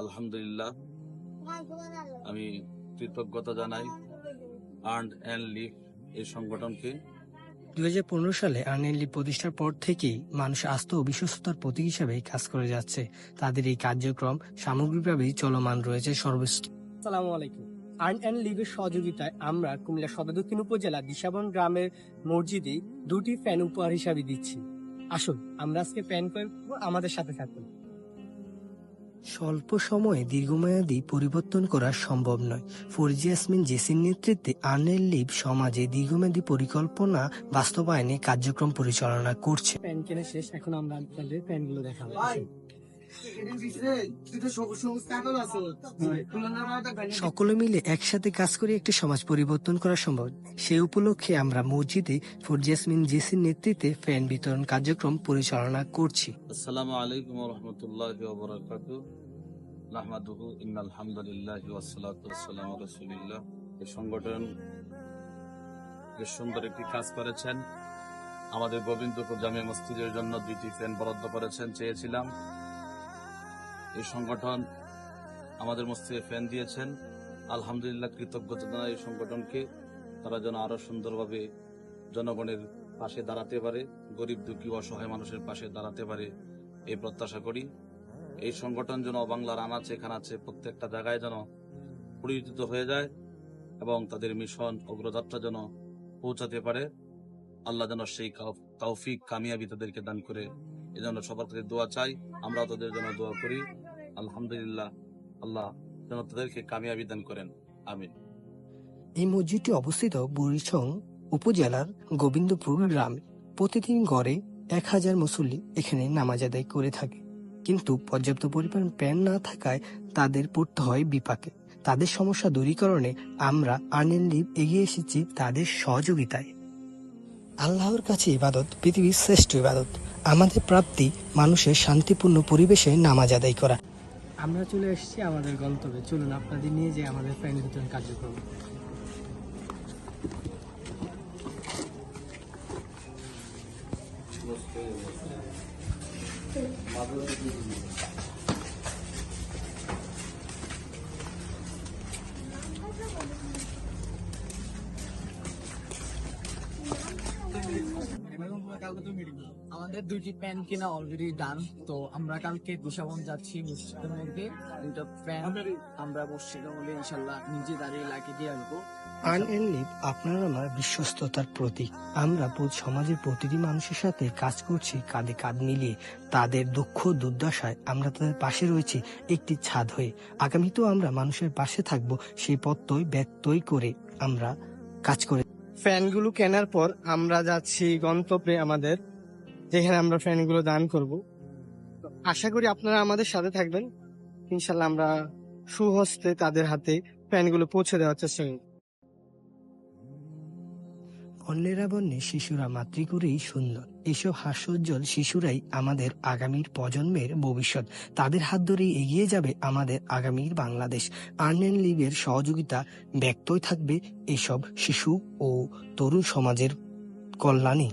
আলহামদুলিল্লাহ। আমি কৃতজ্ঞতা জানাই আর্ন অ্যান্ড লিভ এই সংগঠনকে। দুই হাজার পনেরো সালে আর্নেলি প্রতিষ্ঠার পর থেকেই মানুষ আস্থা ও বিশ্বস্ততার প্রতীক হিসাবে কাজ করে যাচ্ছে। তাদের এই কার্যক্রম সামগ্রিকভাবেই চলমান রয়েছে সর্বস্ত সালামু আলাইকুম। আর্ন অ্যান্ড লিগের সহযোগিতায় আমরা কুমিল্লা সদর দক্ষিণ উপজেলা দিশাবন গ্রামের মসজিদে দুটি ফ্যান উপহার হিসাবে দিচ্ছি। আসুন আমরা আজকে ফ্যান করব আমাদের সাথে থাকুন। স্বল্প সময়ে দীর্ঘমেয়াদী পরিবর্তন করা সম্ভব নয়। ফরজি ইয়াসমিন জেসির নেতৃত্বে আনেল লিভ সমাজে দীর্ঘমেয়াদী পরিকল্পনা বাস্তবায়নে কার্যক্রম পরিচালনা করছে। প্যান কেনা শেষ, এখন আমরা আপনাদের প্যানগুলো দেখাবো। সকলে মিলে একসাথে কাজ করে একটি সমাজ পরিবর্তন করা সম্ভব। সেই উপলক্ষে আমরা মসজিদে ফরজিয়াসমিন জেসির নেতৃত্বে ফ্যান বিতরণ কার্যক্রম পরিচালনা করছি। আসসালামু আলাইকুম রহমতুল্লাহ নাহমাদুহু ইন্নাল হামদুলিল্লাহ ওয়াসসালাতু ওয়াসসালামু আলা রাসূলিল্লাহ। এই সংগঠন বেশ সুন্দর একটি কাজ করেছেন। আমাদের গোবিন্দপুর জামে মসজিদের জন্য দুইটি ফ্যান বরাদ্দ করেছেন চেয়েছিলাম। এই সংগঠন আমাদের মসজিদে ফ্যান দিয়েছেন। আলহামদুলিল্লাহ, কৃতজ্ঞতা জানাই এই সংগঠনকে তারা যেন আরও সুন্দরভাবে জনগণের পাশে দাঁড়াতে পারে, গরিব দুঃখী অসহায় মানুষের পাশে দাঁড়াতে পারে, এই প্রত্যাশা করি। এই সংগঠন যেন বাংলার আনাচে খানাচে প্রত্যেকটা জায়গায় যেন পরিচিত হয়ে যায় এবং তাদের মিশন অগ্রযাত্রা যেন পৌঁছাতে পারে। আল্লাহ যেন সেই তৌফিক কামিয়াবি তাদেরকে দান করে এই জন্য সবার কাছে দোয়া চাই। আমরা তাদের জন্য দোয়া করি। আলহামদুলিল্লাহ, আল্লাহ যেন তাদেরকে কামিয়াবি দান করেন, আমিন। এই মসজিদটি অবস্থিত বুড়িছং উপজেলার গোবিন্দপুর গ্রামে। প্রতিদিন গড়ে এক হাজার মুসল্লি এখানে নামাজ আদায় করে থাকে। কিন্তু পর্যাপ্ত পরিমাণ প্যান না থাকায় তাদের পড়তে হয় বিপাকে। তাদের সমস্যা দূরীকরণে আমরা আর্নেল লিভ এগিয়ে এসেছি তাদের সহযোগিতায়। আল্লাহর কাছে ইবাদত, পৃথিবীর শ্রেষ্ঠ ইবাদত। আমাদের প্রাপ্তি মানুষের শান্তিপূর্ণ পরিবেশে নামাজ আদায় করা। আমরা চলে এসেছি আমাদের গন্তব্যে। চলুন আপনাদের নিয়ে যে আমাদের ফ্যান বিতরণ কার্যক্রম। আমাদের দুইটি প্যান কিনা অলরেডি ডান তো আমরা কালকে দিশাবন যাচ্ছি মসজিদের মধ্যে। দুইটা প্যান আমরা মসজিদের মধ্যে ইনশাল্লাহ নিজে দাঁড়িয়ে লাগিয়ে দিয়ে আসব আপনার আমার বিশ্বস্ততার প্রতীক। আমরা সমাজের প্রতিটি মানুষের সাথে কাজ করছি কাঁধে কাঁধ মিলিয়ে। তাদের দুঃখ দুর্দশায় আমরা তাদের পাশে রয়েছি একটি ছাদ হয়ে। আগামীতেও আমরা মানুষের পাশে থাকব সেই পথই ব্যত্যয় করে আমরা কাজ করে ফ্যানগুলো কেনার পর আমরা যাচ্ছি গন্তব্যে আমাদের যেখানে আমরা ফ্যানগুলো দান করব। আশা করি আপনারা আমাদের সাথে থাকবেন। ইনশাল্লাহ আমরা সুহস্তে তাদের হাতে ফ্যানগুলো পৌঁছে দেওয়ার চেষ্টা করব। অন্যেরা বন্যে শিশুরা মাতৃ করেই সুন্দর। এসব হাস্যোজ্জ্বল শিশুরাই আমাদের আগামীর প্রজন্মের ভবিষ্যৎ। তাদের হাত ধরেই এগিয়ে যাবে আমাদের আগামীর বাংলাদেশ। আর্নেন লিগের সহযোগিতা ব্যক্তই থাকবে এসব শিশু ও তরুণ সমাজের কল্যাণে।